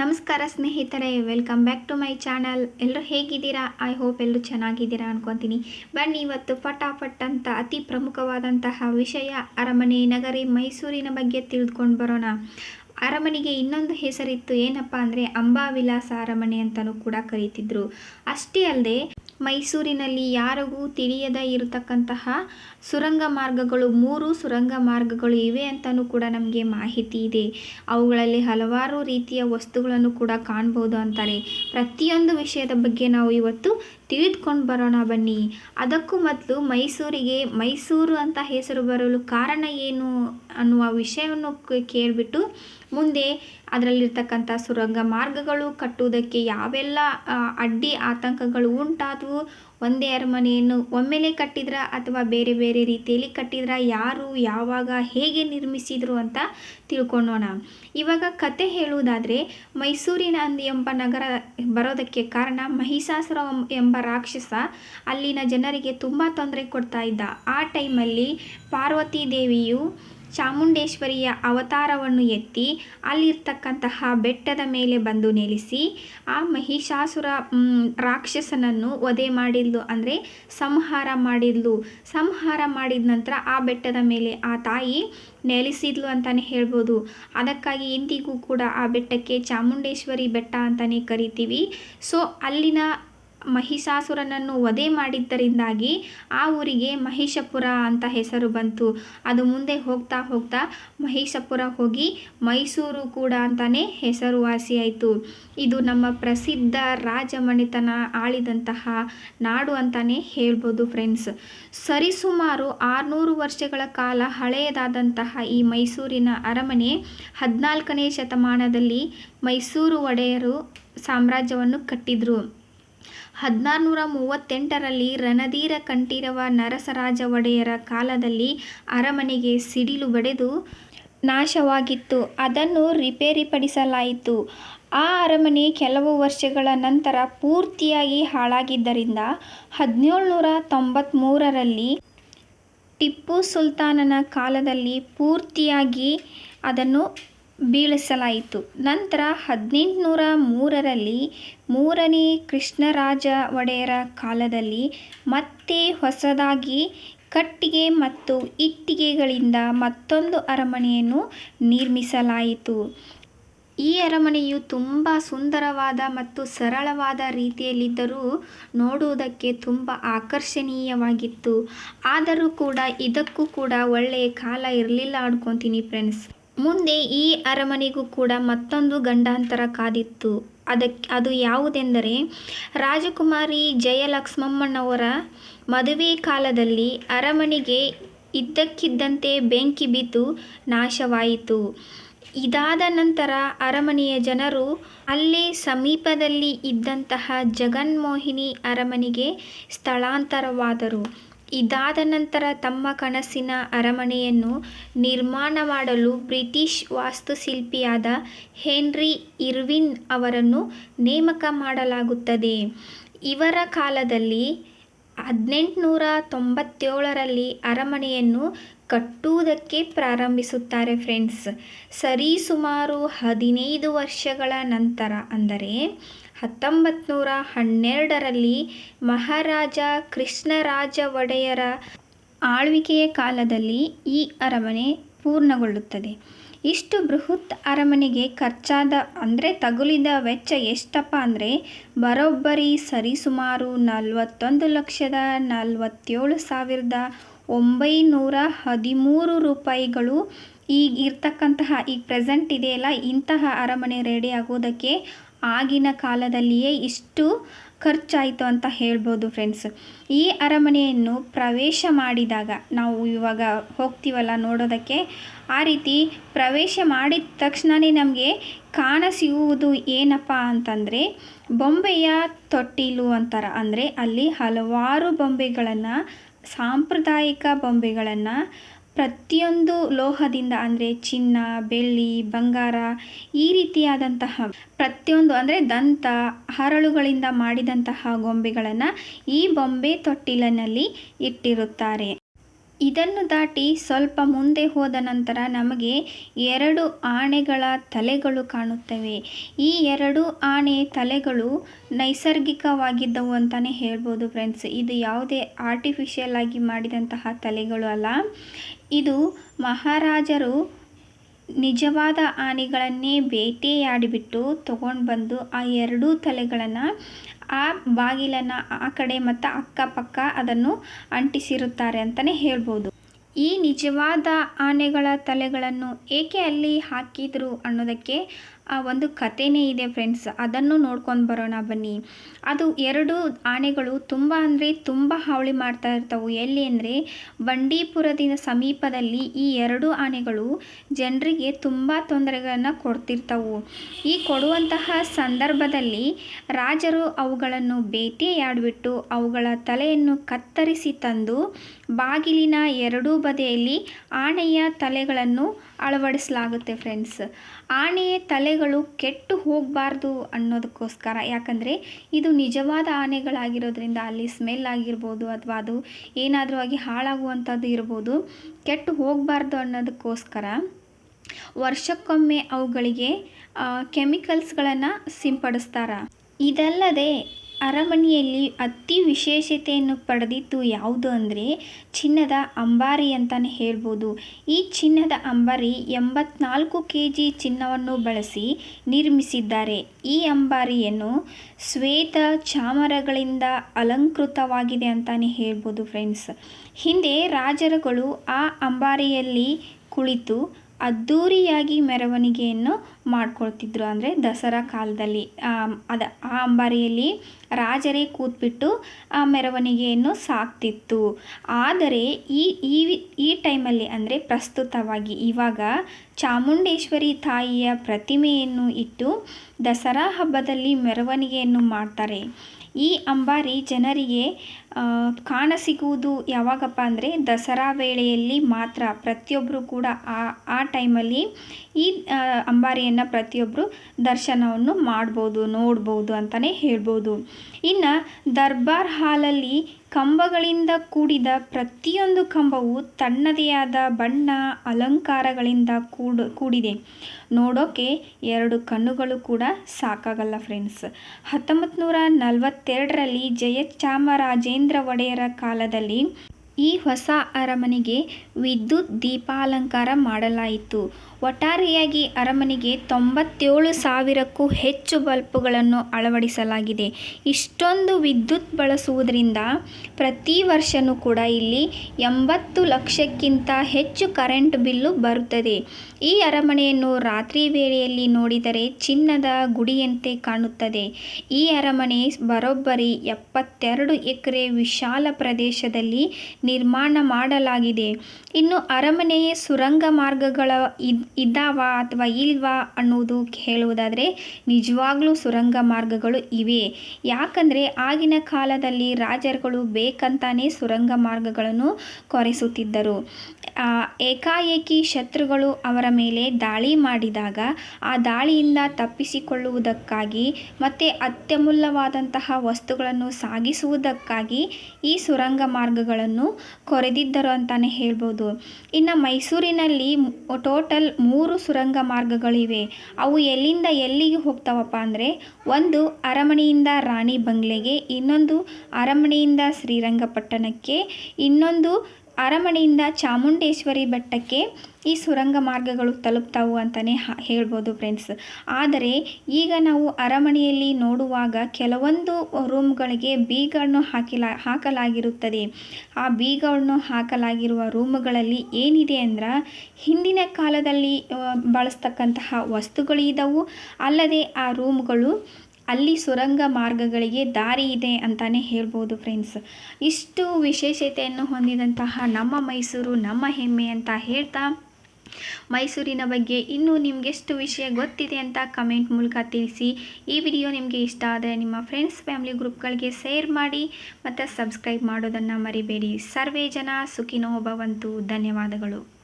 ನಮಸ್ಕಾರ ಸ್ನೇಹಿತರೆ welcome back to my channel ಎಲ್ಲರೂ ಹೇಗಿದ್ದೀರಾ? ಐ ಹೋಪ್ ಎಲ್ಲರೂ ಚೆನ್ನಾಗಿದ್ದೀರಾ ಅನ್ಕೊತೀನಿ. ಬನ್ನಿ, ಇವತ್ತು ಫಟಾಫಟ್ ಅಂತ ಅತಿ ಪ್ರಮುಖವಾದಂತಹ ವಿಷಯ ಅರಮನೆ ನಗರಿ ಮೈಸೂರಿನ ಬಗ್ಗೆ ತಿಳಿದುಕೊಂಡು ಬರೋಣ. ಅರಮನೆಗೆ ಇನ್ನೊಂದು ಹೆಸರಿತ್ತು ಏನಪ್ಪ ಅಂದರೆ ಅಂಬಾವಿಲಾಸ ಅರಮನೆ ಅಂತಲೂ ಕೂಡ ಕರೀತಿದ್ರು. ಅಷ್ಟೇ ಅಲ್ಲದೆ ಮೈಸೂರಿನಲ್ಲಿ ಯಾರಿಗೂ ತಿಳಿಯದ ಇರತಕ್ಕಂತಹ ಸುರಂಗ ಮಾರ್ಗಗಳು ಮೂರು ಸುರಂಗ ಮಾರ್ಗಗಳು ಇವೆ ಅಂತಲೂ ಕೂಡ ನಮಗೆ ಮಾಹಿತಿ ಇದೆ. ಅವುಗಳಲ್ಲಿ ಹಲವಾರು ರೀತಿಯ ವಸ್ತುಗಳನ್ನು ಕೂಡ ಕಾಣ್ಬೋದು ಅಂತಾರೆ. ಪ್ರತಿಯೊಂದು ವಿಷಯದ ಬಗ್ಗೆ ನಾವು ಇವತ್ತು ತಿಳಿದುಕೊಂಡು ಬರೋಣ ಬನ್ನಿ. ಅದಕ್ಕೂ ಮೊದಲು ಮೈಸೂರಿಗೆ, ಮೈಸೂರು ಅಂತ ಹೆಸರು ಬರಲು ಕಾರಣ ಏನು ಅನ್ನುವ ವಿಷಯವನ್ನು ಕೇಳಿಬಿಟ್ಟು ಮುಂದೆ ಅದರಲ್ಲಿರ್ತಕ್ಕಂಥ ಸುರಂಗ ಮಾರ್ಗಗಳು ಕಟ್ಟುವುದಕ್ಕೆ ಯಾವೆಲ್ಲ ಅಡ್ಡಿ ಆತಂಕಗಳು ಉಂಟಾದವು ಒಂದೇ ಅರಮನೆಯನ್ನು ಒಮ್ಮೆಲೇ ಕಟ್ಟಿದ್ರ ಅಥವಾ ಬೇರೆ ಬೇರೆ ರೀತಿಯಲ್ಲಿ ಕಟ್ಟಿದ್ರ? ಯಾರು, ಯಾವಾಗ, ಹೇಗೆ ನಿರ್ಮಿಸಿದ್ರು ಅಂತ ತಿಳ್ಕೊಳ್ಳೋಣ ಇವಾಗ ಕತೆ ಹೇಳುವುದಾದರೆ, ಮೈಸೂರಿನ ಎಂಬ ನಗರ ಬರೋದಕ್ಕೆ ಕಾರಣ ಮಹಿಷಾಸುರ ಎಂಬ ರಾಕ್ಷಸ ಅಲ್ಲಿನ ಜನರಿಗೆ ತುಂಬ ತೊಂದರೆ ಕೊಡ್ತಾ ಇದ್ದ. ಆ ಟೈಮಲ್ಲಿ ಪಾರ್ವತಿ ದೇವಿಯು ಚಾಮುಂಡೇಶ್ವರಿಯ ಅವತಾರವನ್ನು ಎತ್ತಿ ಅಲ್ಲಿರ್ತಕ್ಕಂತಹ ಬೆಟ್ಟದ ಮೇಲೆ ಬಂದು ನೆಲೆಸಿ ಆ ಮಹಿಷಾಸುರ ರಾಕ್ಷಸನನ್ನು ವಧೆ ಮಾಡಿದ್ಲು. ಅಂದರೆ ಸಂಹಾರ ಮಾಡಿದ್ಲು. ಸಂಹಾರ ಮಾಡಿದ ನಂತರ ಆ ಬೆಟ್ಟದ ಮೇಲೆ ಆ ತಾಯಿ ನೆಲೆಸಿದ್ಲು ಅಂತಲೇ ಹೇಳ್ಬೋದು. ಅದಕ್ಕಾಗಿ ಇಂದಿಗೂ ಕೂಡ ಆ ಬೆಟ್ಟಕ್ಕೆ ಚಾಮುಂಡೇಶ್ವರಿ ಬೆಟ್ಟ ಅಂತಲೇ ಕರಿತೀವಿ. ಸೊ ಅಲ್ಲಿನ ಮಹಿಷಾಸುರನನ್ನು ವಧೆ ಮಾಡಿದ್ದರಿಂದಾಗಿ ಆ ಊರಿಗೆ ಮಹಿಷಪುರ ಅಂತ ಹೆಸರು ಬಂತು. ಅದು ಮುಂದೆ ಹೋಗ್ತಾ ಹೋಗ್ತಾ ಮಹಿಷಪುರ ಹೋಗಿ ಮೈಸೂರು ಕೂಡ ಅಂತಲೇ ಹೆಸರುವಾಸಿಯಾಯಿತು. ಇದು ನಮ್ಮ ಪ್ರಸಿದ್ಧ ರಾಜಮನೆತನ ಆಳಿದಂತಹ ನಾಡು ಅಂತಲೇ ಹೇಳ್ಬೋದು ಫ್ರೆಂಡ್ಸ್. ಸರಿಸುಮಾರು ಆರುನೂರು ವರ್ಷಗಳ ಕಾಲ ಹಳೆಯದಾದಂತಹ ಈ ಮೈಸೂರಿನ ಅರಮನೆ ಹದಿನಾಲ್ಕನೇ ಶತಮಾನದಲ್ಲಿ ಮೈಸೂರು ಒಡೆಯರು ಸಾಮ್ರಾಜ್ಯವನ್ನು ಕಟ್ಟಿದ್ರು. ಹದಿನಾರುನೂರ ಮೂವತ್ತೆಂಟರಲ್ಲಿ ರಣಧೀರ ಕಂಠೀರವ ನರಸರಾಜ ಒಡೆಯರ ಕಾಲದಲ್ಲಿ ಅರಮನೆಗೆ ಸಿಡಿಲು ಬಡಿದು ನಾಶವಾಗಿತ್ತು. ಅದನ್ನು ರಿಪೇರಿಪಡಿಸಲಾಯಿತು. ಆ ಅರಮನೆ ಕೆಲವು ವರ್ಷಗಳ ನಂತರ ಪೂರ್ತಿಯಾಗಿ ಹಾಳಾಗಿದ್ದರಿಂದ ಹದಿನೇಳುನೂರ ತೊಂಬತ್ತ್ಮೂರರಲ್ಲಿ ಟಿಪ್ಪು ಸುಲ್ತಾನನ ಕಾಲದಲ್ಲಿ ಪೂರ್ತಿಯಾಗಿ ಅದನ್ನು ಬೀಳಿಸಲಾಯಿತು. ನಂತರ ಹದಿನೆಂಟುನೂರ ಮೂರರಲ್ಲಿ ಮೂರನೇ ಕೃಷ್ಣರಾಜ ಒಡೆಯರ ಕಾಲದಲ್ಲಿ ಮತ್ತೆ ಹೊಸದಾಗಿ ಕಟ್ಟಿಗೆ ಮತ್ತು ಇಟ್ಟಿಗೆಗಳಿಂದ ಮತ್ತೊಂದು ಅರಮನೆಯನ್ನು ನಿರ್ಮಿಸಲಾಯಿತು. ಈ ಅರಮನೆಯು ತುಂಬ ಸುಂದರವಾದ ಮತ್ತು ಸರಳವಾದ ರೀತಿಯಲ್ಲಿದ್ದರೂ ನೋಡುವುದಕ್ಕೆ ತುಂಬ ಆಕರ್ಷಣೀಯವಾಗಿತ್ತು. ಆದರೂ ಕೂಡ ಇದಕ್ಕೂ ಕೂಡ ಒಳ್ಳೆಯ ಕಾಲ ಇರಲಿಲ್ಲ ಅನ್ಕೊತೀನಿ ಫ್ರೆಂಡ್ಸ್ ಮುಂದೆ ಈ ಅರಮನೆಗೂ ಕೂಡ ಮತ್ತೊಂದು ಗಂಡಾಂತರ ಕಾದಿತ್ತು. ಅದಕ್ಕೆ, ಅದು ಯಾವುದೆಂದರೆ, ರಾಜಕುಮಾರಿ ಜಯಲಕ್ಷ್ಮಮ್ಮನವರ ಮದುವೆ ಕಾಲದಲ್ಲಿ ಅರಮನೆಗೆ ಇದ್ದಕ್ಕಿದ್ದಂತೆ ಬೆಂಕಿ ಬಿದ್ದು ನಾಶವಾಯಿತು. ಇದಾದ ನಂತರ ಅರಮನೆಯ ಜನರು ಅಲ್ಲೇ ಸಮೀಪದಲ್ಲಿ ಇದ್ದಂತಹ ಜಗನ್ಮೋಹಿನಿ ಅರಮನೆಗೆ ಸ್ಥಳಾಂತರವಾದರು. ಇದಾದ ನಂತರ ತಮ್ಮ ಕನಸಿನ ಅರಮನೆಯನ್ನು ನಿರ್ಮಾಣ ಮಾಡಲು ಬ್ರಿಟಿಷ್ ವಾಸ್ತುಶಿಲ್ಪಿಯಾದ ಹೆನ್ರಿ ಇರ್ವಿನ್ ಅವರನ್ನು ನೇಮಕ ಮಾಡಲಾಗುತ್ತದೆ. ಇವರ ಕಾಲದಲ್ಲಿ ಹದಿನೆಂಟುನೂರ ತೊಂಬತ್ತೇಳರಲ್ಲಿ ಅರಮನೆಯನ್ನು ಕಟ್ಟುವುದಕ್ಕೆ ಪ್ರಾರಂಭಿಸುತ್ತಾರೆ ಫ್ರೆಂಡ್ಸ್. ಸರಿಸುಮಾರು ಹದಿನೈದು ವರ್ಷಗಳ ನಂತರ ಅಂದರೆ ಹತ್ತೊಂಬತ್ತು ನೂರ ಹನ್ನೆರಡರಲ್ಲಿ ಮಹಾರಾಜ ಕೃಷ್ಣರಾಜ ಒಡೆಯರ ಆಳ್ವಿಕೆಯ ಕಾಲದಲ್ಲಿ ಈ ಅರಮನೆ ಪೂರ್ಣಗೊಳ್ಳುತ್ತದೆ. ಇಷ್ಟು ಬೃಹತ್ ಅರಮನೆಗೆ ಖರ್ಚಾದ ಅಂದರೆ ತಗುಲಿದ ವೆಚ್ಚ ಎಷ್ಟಪ್ಪ ಅಂದರೆ ಬರೋಬ್ಬರಿ ಸರಿಸುಮಾರು ನಲವತ್ತೊಂದು ಲಕ್ಷದ ನಲವತ್ತೇಳು ಸಾವಿರದ ಒಂಬೈನೂರ ಹದಿಮೂರು ರೂಪಾಯಿಗಳು ಈಗ ಇರ್ತಕ್ಕಂತಹ ಈಗ ಪ್ರೆಸೆಂಟ್ ಇದೆಯಲ್ಲ, ಇಂತಹ ಅರಮನೆ ರೆಡಿ ಆಗೋದಕ್ಕೆ ಆಗಿನ ಕಾಲದಲ್ಲಿಯೇ ಇಷ್ಟು ಖರ್ಚಾಯಿತು ಅಂತ ಹೇಳ್ಬೋದು ಫ್ರೆಂಡ್ಸ್ ಈ ಅರಮನೆಯನ್ನು ಪ್ರವೇಶ ಮಾಡಿದಾಗ, ನಾವು ಇವಾಗ ಹೋಗ್ತೀವಲ್ಲ ನೋಡೋದಕ್ಕೆ, ಆ ರೀತಿ ಪ್ರವೇಶ ಮಾಡಿದ ತಕ್ಷಣವೇ ನಮಗೆ ಕಾಣ ಸಿಗುವುದು ಏನಪ್ಪ ಅಂತಂದರೆ, ಬೊಂಬೆಯ ತೊಟ್ಟಿಲು ಅಂತಾರ. ಅಂದರೆ ಅಲ್ಲಿ ಹಲವಾರು ಬೊಂಬೆಗಳನ್ನು, ಸಾಂಪ್ರದಾಯಿಕ ಬೊಂಬೆಗಳನ್ನು ಪ್ರತಿಯೊಂದು ಲೋಹದಿಂದ ಅಂದರೆ ಚಿನ್ನ, ಬೆಳ್ಳಿ, ಬಂಗಾರ, ಈ ರೀತಿಯಾದಂತಹ ಪ್ರತಿಯೊಂದು ಅಂದರೆ ದಂತ, ಹರಳುಗಳಿಂದ ಮಾಡಿದಂತಹ ಗೊಂಬೆಗಳನ್ನು ಈ ಬೊಂಬೆ ತೊಟ್ಟಿಲಿನಲ್ಲಿ ಇಟ್ಟಿರುತ್ತಾರೆ. ಇದನ್ನು ದಾಟಿ ಸ್ವಲ್ಪ ಮುಂದೆ ಹೋದ ನಂತರ ನಮಗೆ ಎರಡು ಆನೆಗಳ ತಲೆಗಳು ಕಾಣುತ್ತವೆ. ಈ ಎರಡು ಆನೆ ತಲೆಗಳು ನೈಸರ್ಗಿಕವಾಗಿದ್ದವು ಅಂತಲೇ ಹೇಳ್ಬೋದು ಫ್ರೆಂಡ್ಸ್ ಇದು ಯಾವುದೇ ಆರ್ಟಿಫಿಷಿಯಲ್ ಆಗಿ ಮಾಡಿದಂತಹ ತಲೆಗಳು ಅಲ್ಲ. ಇದು ಮಹಾರಾಜರು ನಿಜವಾದ ಆನೆಗಳನ್ನೇ ಬೇಟೆಯಾಡಿಬಿಟ್ಟು ತಗೊಂಡು ಬಂದು ಆ ಎರಡೂ ತಲೆಗಳನ್ನು ಆ ಬಾಗಿಲನ್ನು ಆ ಕಡೆ ಮತ್ತು ಅಕ್ಕಪಕ್ಕ ಅದನ್ನು ಅಂಟಿಸಿರುತ್ತಾರೆ ಅಂತಲೇ ಹೇಳ್ಬೋದು. ಈ ನಿಜವಾದ ಆನೆಗಳ ತಲೆಗಳನ್ನು ಏಕೆ ಅಲ್ಲಿ ಹಾಕಿದರು ಅನ್ನೋದಕ್ಕೆ ಆ ಒಂದು ಕಥೆನೇ ಇದೆ ಫ್ರೆಂಡ್ಸ್ ಅದನ್ನು ನೋಡ್ಕೊಂಡು ಬರೋಣ ಬನ್ನಿ. ಅದು ಎರಡು ಆನೆಗಳು ತುಂಬ ಅಂದರೆ ತುಂಬ ಹಾವಳಿ ಮಾಡ್ತಾ ಇರ್ತವೆ. ಎಲ್ಲಿ ಅಂದರೆ ಬಂಡೀಪುರದಿಂದ ಸಮೀಪದಲ್ಲಿ ಈ ಎರಡು ಆನೆಗಳು ಜನರಿಗೆ ತುಂಬ ತೊಂದರೆಗಳನ್ನು ಕೊಡ್ತಿರ್ತವು. ಈ ಕೊಡುವಂತಹ ಸಂದರ್ಭದಲ್ಲಿ ರಾಜರು ಅವುಗಳನ್ನು ಭೇಟಿಯಾಡಿಬಿಟ್ಟು ಅವುಗಳ ತಲೆಯನ್ನು ಕತ್ತರಿಸಿ ತಂದು ಬಾಗಿಲಿನ ಎರಡೂ ಬದಿಯಲ್ಲಿ ಆನೆಯ ತಲೆಗಳನ್ನು ಅಳವಡಿಸಲಾಗುತ್ತೆ ಫ್ರೆಂಡ್ಸ್ ಆನೆಯ ತಲೆಗಳು ಕೆಟ್ಟು ಹೋಗಬಾರ್ದು ಅನ್ನೋದಕ್ಕೋಸ್ಕರ. ಯಾಕಂದರೆ ಇದು ನಿಜವಾದ ಆನೆಗಳಾಗಿರೋದ್ರಿಂದ ಅಲ್ಲಿ ಸ್ಮೆಲ್ ಆಗಿರ್ಬೋದು ಅಥವಾ ಅದು ಏನಾದರೂ ಆಗಿ ಹಾಳಾಗುವಂಥದ್ದು ಇರ್ಬೋದು. ಕೆಟ್ಟು ಹೋಗಬಾರ್ದು ಅನ್ನೋದಕ್ಕೋಸ್ಕರ ವರ್ಷಕ್ಕೊಮ್ಮೆ ಅವುಗಳಿಗೆ ಕೆಮಿಕಲ್ಸ್ಗಳನ್ನು ಸಿಂಪಡಿಸ್ತಾರೆ. ಇದಲ್ಲದೆ ಅರಮನೆಯಲ್ಲಿ ಅತಿ ವಿಶೇಷತೆಯನ್ನು ಪಡೆದಿದ್ದು ಯಾವುದು ಅಂದರೆ ಚಿನ್ನದ ಅಂಬಾರಿ ಅಂತಲೇ ಹೇಳ್ಬೋದು. ಈ ಚಿನ್ನದ ಅಂಬಾರಿ ಎಂಬತ್ನಾಲ್ಕು ಕೆ ಜಿ ಚಿನ್ನವನ್ನು ಬಳಸಿ ನಿರ್ಮಿಸಿದ್ದಾರೆ. ಈ ಅಂಬಾರಿಯನ್ನು ಶ್ವೇತ ಚಾಮರಗಳಿಂದ ಅಲಂಕೃತವಾಗಿದೆ ಅಂತಲೇ ಹೇಳ್ಬೋದು ಫ್ರೆಂಡ್ಸ್ ಹಿಂದೆ ರಾಜರುಗಳು ಆ ಅಂಬಾರಿಯಲ್ಲಿ ಕುಳಿತು ಅದ್ಧೂರಿಯಾಗಿ ಮೆರವಣಿಗೆಯನ್ನು ಮಾಡ್ಕೊಳ್ತಿದ್ರು. ಅಂದರೆ ದಸರಾ ಕಾಲದಲ್ಲಿ ಅದ, ಆ ಅಂಬಾರಿಯಲ್ಲಿ ರಾಜರೇ ಕೂತ್ಬಿಟ್ಟು ಆ ಮೆರವಣಿಗೆಯನ್ನು ಸಾಕ್ತಿತ್ತು. ಆದರೆ ಈ ಈ ಈ ಟೈಮಲ್ಲಿ ಅಂದರೆ ಪ್ರಸ್ತುತವಾಗಿ ಇವಾಗ ಚಾಮುಂಡೇಶ್ವರಿ ತಾಯಿಯ ಪ್ರತಿಮೆಯನ್ನು ಇಟ್ಟು ದಸರಾ ಹಬ್ಬದಲ್ಲಿ ಮೆರವಣಿಗೆಯನ್ನು ಮಾಡ್ತಾರೆ. ಈ ಅಂಬಾರಿ ಜನರಿಗೆ ಕಾಣಸಿಗುವುದು ಯಾವಾಗಪ್ಪ ಅಂದರೆ ದಸರಾ ವೇಳೆಯಲ್ಲಿ ಮಾತ್ರ. ಪ್ರತಿಯೊಬ್ಬರು ಕೂಡ ಆ ಆ ಟೈಮಲ್ಲಿ ಈ ಅಂಬಾರಿಯನ್ನು ಪ್ರತಿಯೊಬ್ಬರು ದರ್ಶನವನ್ನು ಮಾಡ್ಬೋದು, ನೋಡ್ಬೋದು ಅಂತಲೇ ಹೇಳ್ಬೋದು. ಇನ್ನು ದರ್ಬಾರ್ ಹಾಲಲ್ಲಿ ಕಂಬಗಳಿಂದ ಕೂಡಿದ ಪ್ರತಿಯೊಂದು ಕಂಬವು ತನ್ನದೇ ಆದ ಬಣ್ಣ ಅಲಂಕಾರಗಳಿಂದ ಕೂಡ, ಕೂಡಿದೆ. ನೋಡೋಕೆ ಎರಡು ಕಣ್ಣುಗಳು ಕೂಡ ಸಾಕಾಗಲ್ಲ ಫ್ರೆಂಡ್ಸ್ ಹತ್ತೊಂಬತ್ತು ನೂರ ನಲವತ್ತೆರಡರಲ್ಲಿ ಜಯಚಾಮರಾಜೇಂದ್ರ ಒಡೆಯರ ಕಾಲದಲ್ಲಿ ಈ ಹೊಸ ಅರಮನೆಗೆ ವಿದ್ಯುತ್ ದೀಪಾಲಂಕಾರ ಮಾಡಲಾಯಿತು. ಒಟ್ಟಾರೆಯಾಗಿ ಅರಮನೆಗೆ ತೊಂಬತ್ತೇಳು ಸಾವಿರಕ್ಕೂ ಹೆಚ್ಚು ಬಲ್ಬ್ಗಳನ್ನು ಅಳವಡಿಸಲಾಗಿದೆ. ಇಷ್ಟೊಂದು ವಿದ್ಯುತ್ ಬಳಸುವುದರಿಂದ ಪ್ರತಿ ವರ್ಷವೂ ಕೂಡ ಇಲ್ಲಿ ಎಂಬತ್ತು ಲಕ್ಷಕ್ಕಿಂತ ಹೆಚ್ಚು ಕರೆಂಟ್ ಬಿಲ್ಲು ಬರುತ್ತದೆ. ಈ ಅರಮನೆಯನ್ನು ರಾತ್ರಿ ವೇಳೆಯಲ್ಲಿ ನೋಡಿದರೆ ಚಿನ್ನದ ಗುಡಿಯಂತೆ ಕಾಣುತ್ತದೆ. ಈ ಅರಮನೆ ಬರೋಬ್ಬರಿ ಎಪ್ಪತ್ತೆರಡು ಎಕರೆ ವಿಶಾಲ ಪ್ರದೇಶದಲ್ಲಿ ನಿರ್ಮಾಣ ಮಾಡಲಾಗಿದೆ. ಇನ್ನು ಅರಮನೆಯ ಸುರಂಗ ಮಾರ್ಗಗಳ ಇದ್ದಾವ ಅಥವಾ ಇಲ್ವಾ ಅನ್ನೋದು ಹೇಳುವುದಾದರೆ ನಿಜವಾಗ್ಲೂ ಸುರಂಗ ಮಾರ್ಗಗಳು ಇವೆ. ಯಾಕಂದರೆ ಆಗಿನ ಕಾಲದಲ್ಲಿ ರಾಜರುಗಳು ಬೇಕಂತಾನೆ ಸುರಂಗ ಮಾರ್ಗಗಳನ್ನು ಕೊರೆಸುತ್ತಿದ್ದರು. ಏಕಾಏಕಿ ಶತ್ರುಗಳು ಅವರ ಮೇಲೆ ದಾಳಿ ಮಾಡಿದಾಗ ಆ ದಾಳಿಯಿಂದ ತಪ್ಪಿಸಿಕೊಳ್ಳುವುದಕ್ಕಾಗಿ ಮತ್ತು ಅತ್ಯಮೂಲ್ಯವಾದಂತಹ ವಸ್ತುಗಳನ್ನು ಸಾಗಿಸುವುದಕ್ಕಾಗಿ ಈ ಸುರಂಗ ಮಾರ್ಗಗಳನ್ನು ಕೊರೆದಿದ್ದರು ಅಂತಲೇ ಹೇಳ್ಬೋದು. ಇನ್ನು ಮೈಸೂರಿನಲ್ಲಿ ಟೋಟಲ್ ಮೂರು ಸುರಂಗ ಮಾರ್ಗಗಳಿವೆ. ಅವು ಎಲ್ಲಿಂದ ಎಲ್ಲಿಗೆ ಹೋಗ್ತಾವಪ್ಪ ಅಂದರೆ, ಒಂದು ಅರಮನೆಯಿಂದ ರಾಣಿ ಬಂಗ್ಲೆಗೆ, ಇನ್ನೊಂದು ಅರಮನೆಯಿಂದ ಶ್ರೀರಂಗಪಟ್ಟಣಕ್ಕೆ, ಇನ್ನೊಂದು ಅರಮನೆಯಿಂದ ಚಾಮುಂಡೇಶ್ವರಿ ಬೆಟ್ಟಕ್ಕೆ ಈ ಸುರಂಗ ಮಾರ್ಗಗಳು ತಲುಪ್ತಾವು ಅಂತಲೇ ಹೇಳ್ಬೋದು ಫ್ರೆಂಡ್ಸ್ ಆದರೆ ಈಗ ನಾವು ಅರಮನೆಯಲ್ಲಿ ನೋಡುವಾಗ ಕೆಲವೊಂದು ರೂಮ್ಗಳಿಗೆ ಬೀಗವನ್ನು ಹಾಕಿಲ ಹಾಕಲಾಗಿರುತ್ತದೆ. ಆ ಬೀಗವನ್ನು ಹಾಕಲಾಗಿರುವ ರೂಮ್ಗಳಲ್ಲಿ ಏನಿದೆ ಅಂದ್ರೆ ಹಿಂದಿನ ಕಾಲದಲ್ಲಿ ಬಳಸ್ತಕ್ಕಂತಹ ವಸ್ತುಗಳಿದ್ದವು ಅಲ್ಲದೆ ಆ ರೂಮ್ಗಳು ಅಲ್ಲಿ ಸುರಂಗ ಮಾರ್ಗಗಳಿಗೆ ದಾರಿ ಇದೆ ಅಂತಲೇ ಹೇಳ್ಬೋದು ಫ್ರೆಂಡ್ಸ್ ಇಷ್ಟು ವಿಶೇಷತೆಯನ್ನು ಹೊಂದಿದಂತಹ ನಮ್ಮ ಮೈಸೂರು, ನಮ್ಮ ಹೆಮ್ಮೆ ಅಂತ ಹೇಳ್ತಾ ಮೈಸೂರಿನ ಬಗ್ಗೆ ಇನ್ನೂ ನಿಮಗೆಷ್ಟು ವಿಷಯ ಗೊತ್ತಿದೆ ಅಂತ ಕಮೆಂಟ್ ಮೂಲಕ ತಿಳಿಸಿ. ಈ ವಿಡಿಯೋ ನಿಮಗೆ ಇಷ್ಟ ಆದರೆ ನಿಮ್ಮ ಫ್ರೆಂಡ್ಸ್ ಫ್ಯಾಮಿಲಿ ಗ್ರೂಪ್ಗಳಿಗೆ ಶೇರ್ ಮಾಡಿ ಮತ್ತು ಸಬ್ಸ್ಕ್ರೈಬ್ ಮಾಡೋದನ್ನು ಮರಿಬೇಡಿ. ಸರ್ವೇ ಜನ ಸುಖಿನೋ ಭವಂತು. ಧನ್ಯವಾದಗಳು.